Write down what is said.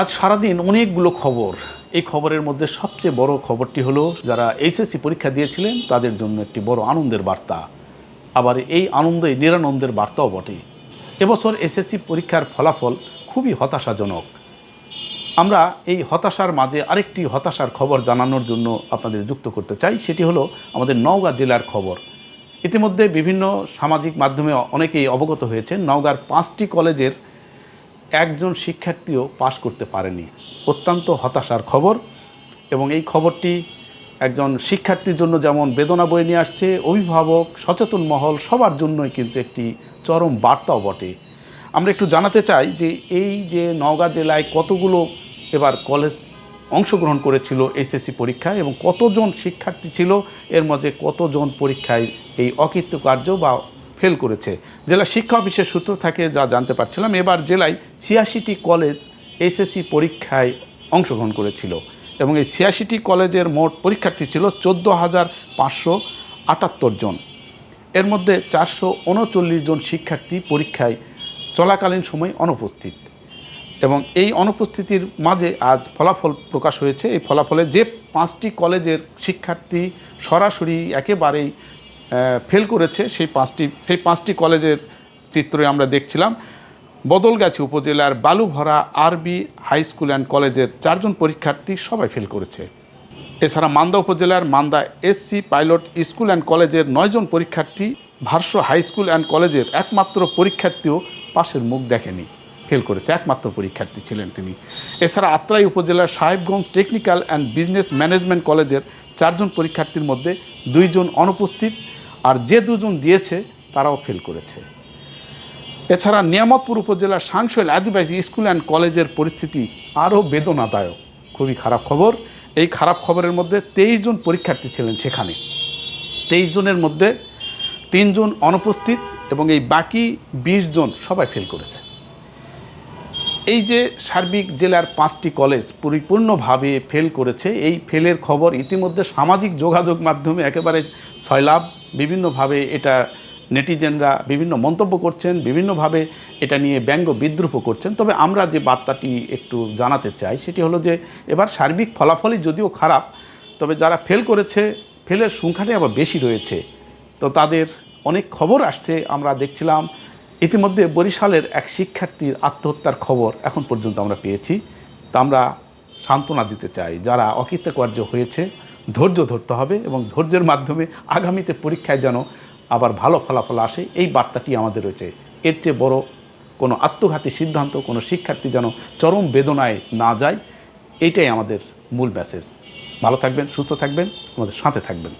আজ সারাদিন অনেকগুলো খবর। এই খবরের মধ্যে সবচেয়ে বড় খবরটি হলো, যারা এইচএসসি পরীক্ষা দিয়েছিলেন, তাদের জন্য একটি বড় আনন্দের বার্তা। আবার এই আনন্দই নিরানন্দের বার্তাও বটে। এবছর এসএসসি পরীক্ষার ফলাফল খুবই হতাশাজনক। আমরা এই হতাশার মাঝে আরেকটি হতাশার খবর জানানোর জন্য আপনাদের যুক্ত করতে চাই, সেটি হলো আমাদের নওগাঁ জেলার খবর। ইতিমধ্যে বিভিন্ন সামাজিক মাধ্যমে অনেকেই অবগত হয়েছে নওগাঁর পাঁচটি কলেজের একজন শিক্ষার্থীও পাশ করতে পারেনি। অত্যন্ত হতাশার খবর এবং এই খবরটি একজন শিক্ষার্থীর জন্য যেমন বেদনা বয়ে নিয়ে আসছে, অভিভাবক সচেতন মহল সবার জন্যই কিন্তু একটি চরম বার্তাও বটে। আমরা একটু জানাতে চাই যে এই যে নওগাঁ জেলায় কতগুলো এবার কলেজ অংশগ্রহণ করেছিল এইচএসসি পরীক্ষায় এবং কতজন শিক্ষার্থী ছিল, এর মাঝে কতজন পরীক্ষায় এই অকৃতকার্য বা ফেল করেছে। জেলা শিক্ষা অফিসের সূত্র থেকে যা জানতে পারছিলাম, এবার জেলায় ছিয়াশিটি কলেজ এসএসসি পরীক্ষায় অংশগ্রহণ করেছিল এবং এই ছিয়াশিটি কলেজের মোট পরীক্ষার্থী ছিল চোদ্দ হাজার পাঁচশো আটাত্তর জন। এর মধ্যে চারশো উনচল্লিশ জন শিক্ষার্থী পরীক্ষায় চলাকালীন সময় অনুপস্থিত এবং এই অনুপস্থিতির মাঝে আজ ফলাফল প্রকাশ হয়েছে। এই ফলাফলে যে পাঁচটি কলেজের শিক্ষার্থী সরাসরি একেবারেই ফেল করেছে, সেই পাঁচটি সেই পাঁচটি কলেজের চিত্রে আমরা দেখছিলাম। বদলগাছি উপজেলার বালুভরা, আরবি হাই স্কুল অ্যান্ড কলেজের চারজন পরীক্ষার্থী সবাই ফেল করেছে। এছাড়া মান্দা উপজেলার Manda SC pilot school and কলেজের নয়জন পরীক্ষার্থী ভার্স হাই স্কুল অ্যান্ড কলেজের একমাত্র পরীক্ষার্থীও পাশের মুখ দেখেনি ফেল করেছে, একমাত্র পরীক্ষার্থী ছিলেন তিনি। এছাড়া আত্রাই উপজেলার Sahebganj technical and business management কলেজের চারজন পরীক্ষার্থীর মধ্যে দুইজন অনুপস্থিত। আর যে দুজন দিয়েছে, তারাও ফেল করেছে। এছাড়া নিয়ামতপুর উপজেলার সাংশৈল আদিবাসী স্কুল অ্যান্ড কলেজের পরিস্থিতি আরও বেদনাদায়ক। খুবই খারাপ খবর। এই খারাপ খবরের মধ্যে তেইশ জন পরীক্ষার্থী ছিলেন সেখানে। তেইশ জনের মধ্যে তিনজন অনুপস্থিত এবং এই বাকি বিশ জন সবাই ফেল করেছে। এই যে সার্বিক জেলার পাঁচটি কলেজ পরিপূর্ণভাবে ফেল করেছে, এই ফেলের খবর ইতিমধ্যে সামাজিক যোগাযোগ মাধ্যমে একেবারে সয়লাভ বিভিন্নভাবে এটা নেটিজেনরা বিভিন্ন মন্তব্য করছেন, বিভিন্নভাবে এটা নিয়ে ব্যঙ্গ বিদ্রুপ করছেন। তবে আমরা যে বার্তাটি একটু জানাতে চাই, সেটি হলো যে এবার সার্বিক ফলাফলই যদিও খারাপ, তবে যারা ফেল করেছে, ফেলের সংখ্যাটাই আবার বেশি রয়েছে। তো তাদের অনেক খবর আসছে, আমরা দেখছিলাম ইতিমধ্যে বরিশালের এক শিক্ষার্থীর আত্মহত্যার খবর এখন পর্যন্ত আমরা পেয়েছি। তা আমরা সান্ত্বনা দিতে চাই। যারা অকৃতকার্য হয়েছে, ধৈর্য ধরতে হবে এবং ধৈর্যের মাধ্যমে আগামীতে পরীক্ষায় যেন আবার ভালো ফলাফল আসে, এই বার্তাটি আমাদের রয়েছে। এর চেয়ে বড় কোনো আত্মঘাতী সিদ্ধান্ত, কোনো শিক্ষার্থী যেন চরম বেদনায় না যায় এইটাই আমাদের মূল মেসেজ ভালো থাকবেন, সুস্থ থাকবেন, আমাদের সাথে থাকবেন।